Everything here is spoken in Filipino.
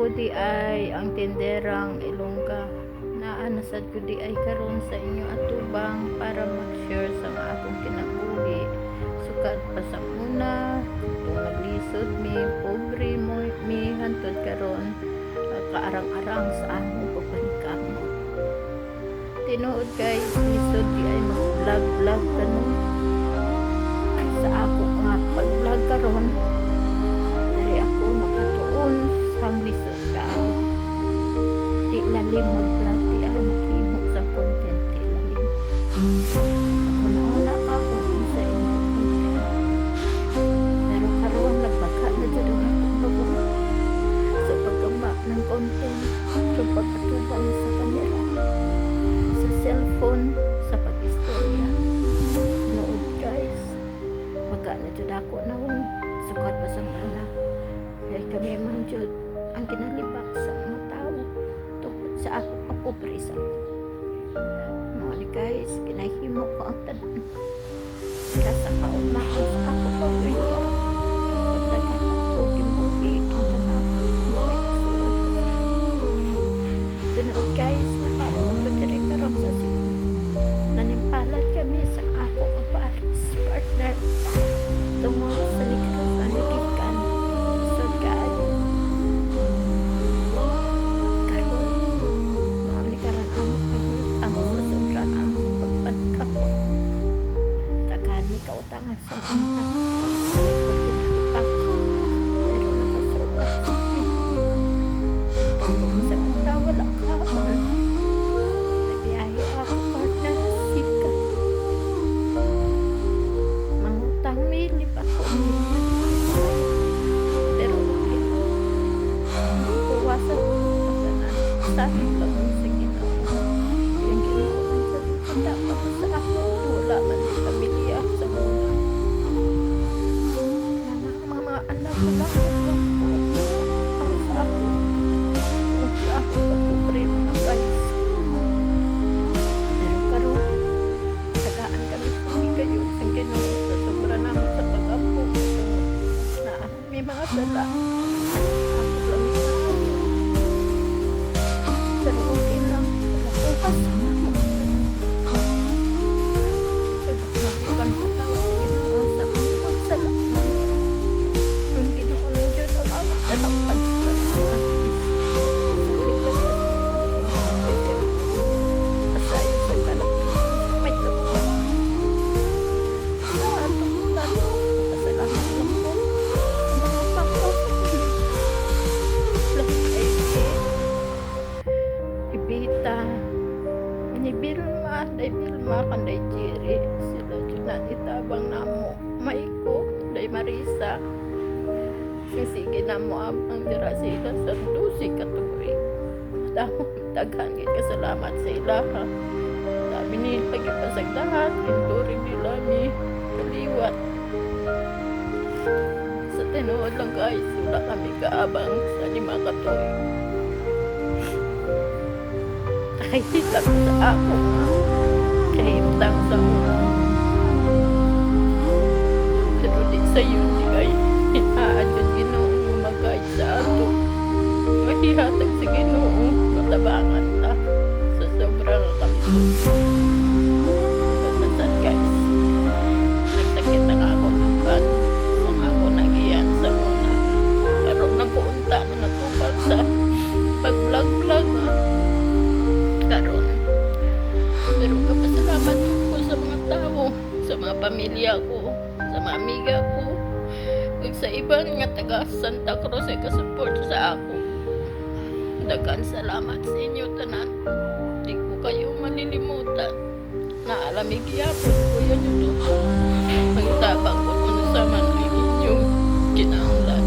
ko di ay ang tinderang Ilongga na anasad ko di ay karon sa inyo atubang para mag-share sa mga akong kinabuhi. Sukat pa sa una kung mi pobre mo mi hantod karon kaarang-arang sa among pagpanikamo tinuod kay lisod di ay mag-vlog-vlog kanon kapobrisa. Mga guys, kinahimo ko ang tanan. Kaya sa kauma takani ka utangan sa kayo sa ginoo sa sobra namin sa pag-apo. Na may mga sala. Marisa, sisigi namo abang dira sila sa dusi katuri. Daghan gid kasalamat sa ila ha. Dami ni pagipasagdahan, kinturi nila ni kaliwat. Sa tinuod lang guys, wala kami kaabang sa lima katuig. nakikita ko sa ako kahimtang sa una sa yun di kay hinaadyon ginoong magay sa ato. Mahihatag sa ginoong matabangan ta sa sobrang pag-vlog-vlog ah karon. Pero kapasalamat ko sa mga tao, sa mga pamilya ko, sa mga amiga ko ug sa ibang nga taga Santa Cruz ay kasupport sa ako. Daghan salamat sa inyo tanan. Di ko kayo malilimutan. Na alamig yapon ko yun yung pagtabang ko kung sa man ang inyong kinahanglan.